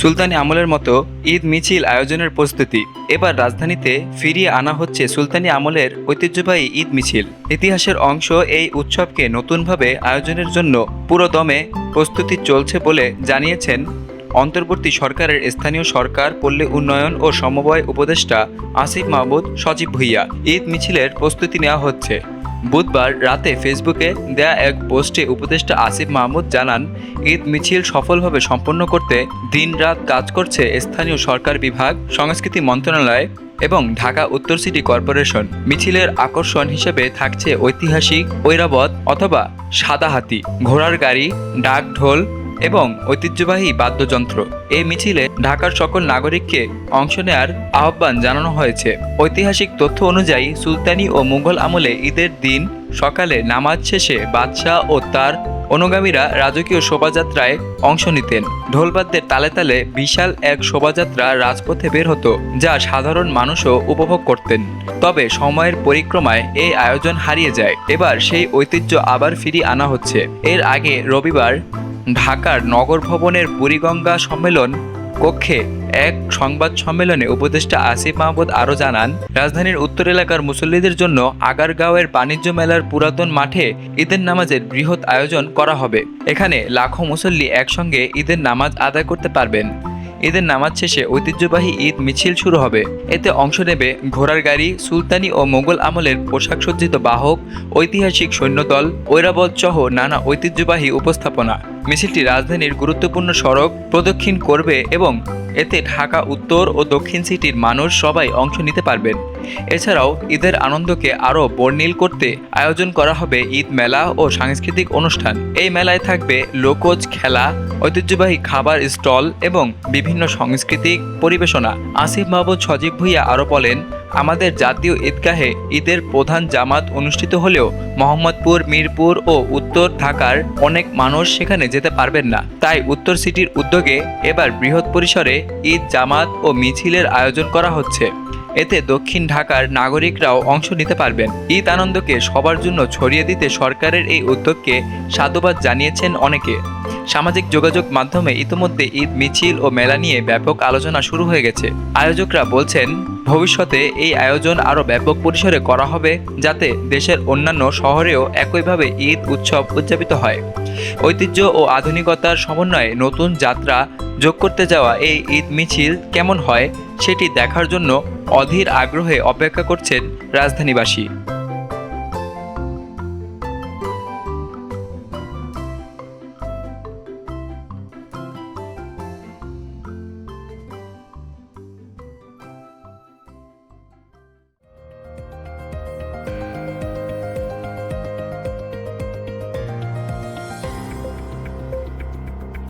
সুলতানি আমলের মতো ঈদ মিছিল আয়োজনের প্রস্তুতি। এবার রাজধানীতে ফিরিয়ে আনা হচ্ছে সুলতানি আমলের ঐতিহ্যবাহী ঈদ মিছিল। ইতিহাসের অংশ এই উৎসবকে নতুনভাবে আয়োজনের জন্য পুরো দমে প্রস্তুতি চলছে বলে জানিয়েছেন অন্তর্বর্তী সরকারের স্থানীয় সরকার, পল্লী উন্নয়ন ও সমবায় উপদেষ্টা আসিফ মাহমুদ সজীব ভুইয়া। ঈদ মিছিলের প্রস্তুতি নেওয়া হচ্ছে। বুধবার রাতে ফেসবুকে দেয়া এক পোস্টে উপদেষ্টা আসিফ মাহমুদ জানান, ঈদ মিছিল সফলভাবে সম্পন্ন করতে দিন রাত কাজ করছে স্থানীয় সরকার বিভাগ, সংস্কৃতি মন্ত্রণালয় এবং ঢাকা উত্তর সিটি কর্পোরেশন। মিছিলের আকর্ষণ হিসেবে থাকছে ঐতিহাসিক ঐরাবত অথবা সাদা হাতি ঘোড়ার গাড়ি ডাক ঢোল এবং ঐতিহ্যবাহী বাদ্যযন্ত্র। এই মিছিলে ঢাকার সকল নাগরিককে অংশ নেয়ার আহ্বান জানানো হয়েছে। ঐতিহাসিক তথ্য অনুযায়ী সুলতানি ও মুঘল আমলে ঈদের দিন সকালে নামাজ শেষে বাদশাহ ও তার অনুগামীরা রাজকীয় শোভাযাত্রায় অংশ নিতেন। ঢোলবাদ্যের তালে তালে বিশাল এক শোভাযাত্রা রাজপথে বের হতো, যা সাধারণ মানুষও উপভোগ করতেন। তবে সময়ের পরিক্রমায় এই আয়োজন হারিয়ে যায়। এবার সেই ঐতিহ্য আবার ফিরিয়ে আনা হচ্ছে। এর আগে রবিবার ঢাকার নগর ভবনের বুড়িগঙ্গা সম্মেলন কক্ষে এক সংবাদ সম্মেলনে উপদেষ্টা আসিফ মাহমুদ আরও জানান, রাজধানীর উত্তর এলাকার মুসল্লিদের জন্য আগারগাঁওয়ের বাণিজ্য মেলার পুরাতন মাঠে ঈদের নামাজের বৃহৎ আয়োজন করা হবে। এখানে লাখো মুসল্লি একসঙ্গে ঈদের নামাজ আদায় করতে পারবেন। ঈদের নামাজ শেষে ঐতিহ্যবাহী ঈদ মিছিল শুরু হবে। এতে অংশ নেবে ঘোড়ার গাড়ি, সুলতানি ও মোগল আমলের পোশাক সজ্জিত বাহক, ঐতিহাসিক সৈন্যদল, ঐরাবত সহ নানা ঐতিহ্যবাহী উপস্থাপনা। মিছিলটি রাজধানীর গুরুত্বপূর্ণ সড়ক প্রদক্ষিণ করবে এবং এতে ঢাকা, উত্তর ও দক্ষিণ সিটির মানুষ সবাই অংশ নিতে পারবেন। এছাড়াও ঈদের আনন্দকে আরও বর্ণিল করতে আয়োজন করা হবে ঈদ মেলা ও সাংস্কৃতিক অনুষ্ঠান। এই মেলায় থাকবে লোকজ খেলা, ঐতিহ্যবাহী খাবার স্টল এবং বিভিন্ন সাংস্কৃতিক পরিবেশনা। আসিফ মাহমুদ সজীব ভুইয়া আরও বলেন আমাদের জাতীয় ঈদগাহে ঈদের প্রধান জামাত অনুষ্ঠিত হলেও মোহাম্মদপুর, মিরপুর ও উত্তর ঢাকার অনেক মানুষ সেখানে যেতে পারবেন না। তাই উত্তর সিটির উদ্যোগে এবার বৃহৎ পরিসরে ঈদ জামাত ও মিছিলের আয়োজন করা হচ্ছে। এতে দক্ষিণ ঢাকার নাগরিকরাও অংশ নিতে পারবেন। ঈদ আনন্দকে সবার জন্য ছড়িয়ে দিতে সরকারের এই উদ্যোগকে সাধুবাদ জানিয়েছেন অনেকে। সামাজিক যোগাযোগ মাধ্যমে ইতিমধ্যে ঈদ, মিছিল ও মেলা নিয়ে ব্যাপক আলোচনা শুরু হয়ে গেছে। আয়োজকরা বলছেন, ভবিষ্যতে এই আয়োজন আরও ব্যাপক পরিসরে করা হবে যাতে দেশের অন্যান্য শহরেও একইভাবে ঈদ উৎসব উদযাপিত হয়। ঐতিহ্য ও আধুনিকতার সমন্বয়ে নতুন যাত্রা যোগ করতে যাওয়া এই ঈদ, মিছিল কেমন হয় সেটি দেখার জন্য অধীর আগ্রহে অপেক্ষা করছেন রাজধানীবাসী।